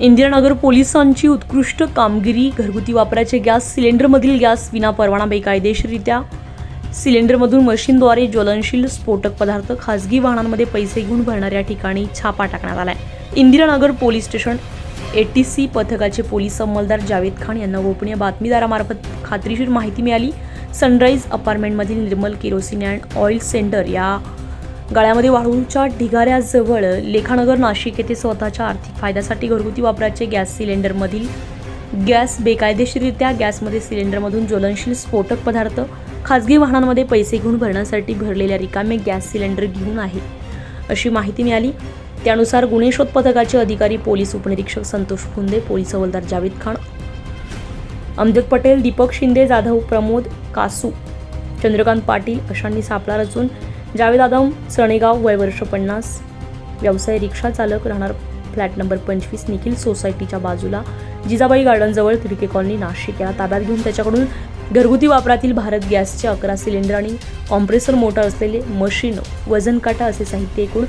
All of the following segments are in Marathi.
इंदिरानगर पोलिसांची उत्कृष्ट कामगिरी घरगुती वापराचे गॅस सिलेंडरमधील गॅस विना परवाना बेकायदेशीररित्या. सिलेंडरमधून मशीनद्वारे ज्वलनशील स्फोटक पदार्थ खासगी वाहनांमध्ये पैसे घेऊन भरणाऱ्या ठिकाणी छापा टाकण्यात आला आहे Indiranagar police station A T C पथकाचे पोलीस अंमलदार जावेद खान यांना गोपनीय बातमीदारामार्फत खात्रीशीर माहिती मिळाली. Sunrise अपार्टमेंटमधील Nirmal kerosene and oil centre या गाळ्यामध्ये वाळूच्या ढिगाऱ्याजवळ लेखानगर नाशिक येथे स्वतःच्या आर्थिक फायद्यासाठी घरगुती वापराचे गॅस सिलेंडरमधील गॅस बेकायदेशीररित्या गॅसमध्ये सिलेंडरमधून ज्वलनशील स्फोटक पदार्थ खाजगी वाहनांमध्ये पैसे घेऊन भरण्यासाठी भरलेल्या रिकामे गॅस सिलेंडर घेऊन आहे अशी माहिती मिळाली. त्यानुसार गुन्हे शोध पथकाचे अधिकारी पोलीस उपनिरीक्षक संतोष फुंदे पोलीस हवालदार जावेद खान अमजद पटेल दीपक शिंदे जाधव प्रमोद कासू चंद्रकांत पाटील अशांनी सापळा रचून जावेद आदम सणेगाव वय वर्ष पन्नास. व्यवसाय रिक्षा चालक राहणार फ्लॅट नंबर पंचवीस निखिल सोसायटीच्या बाजूला. जिजाबाई गार्डनजवळ तिरके कॉलनी नाशिक. याला ताब्यात घेऊन त्याच्याकडून घरगुती वापरातील भारत गॅसचे अकरा सिलेंडर आणि कॉम्प्रेसर मोटर असलेले मशीन वजन काटा असे साहित्य एकूण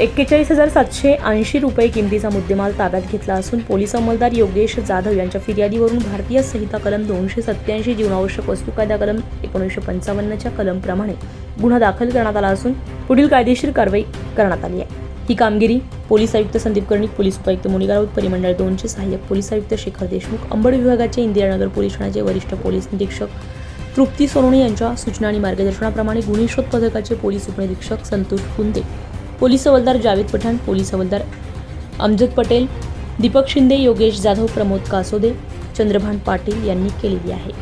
एक्केचाळीस हजार सातशे ऐंशी रुपये किमतीचा मुद्देमाल ताब्यात घेतला असून पोलीस अंमलदार योगेश जाधव यांच्या फिर्यादीवरून भारतीय संहिता कलम दोनशे सत्त्याऐंशी जीवनावश्यक वस्तू कायदा कलम एकोणीसशे पंचावन्नच्या कलमप्रमाणे गुन्हा दाखल करण्यात आला असून पुढील कायदेशीर कारवाई करण्यात आली आहे. ही कामगिरी पोलीस आयुक्त संदीप कर्णिक पोलीस उपायुक्त मोनिका राऊत परिमंडळ दोनचे सहाय्यक पोलीस आयुक्त शेखर देशमुख अंबड विभागाचे इंदिरानगर पोलीस ठाण्याचे वरिष्ठ पोलीस निरीक्षक तृप्ती सोनवणे यांच्या सूचना आणि मार्गदर्शनाप्रमाणे गुन्हे शोध पथकाचे पोलीस उपनिरीक्षक संतोष कुंदे पोलीस हवालदार जावेद पठाण पोलीस हवालदार अमजद पटेल दीपक शिंदे योगेश जाधव प्रमोद कासोदे चंद्रभान पाटील यांनी केलेली आहे.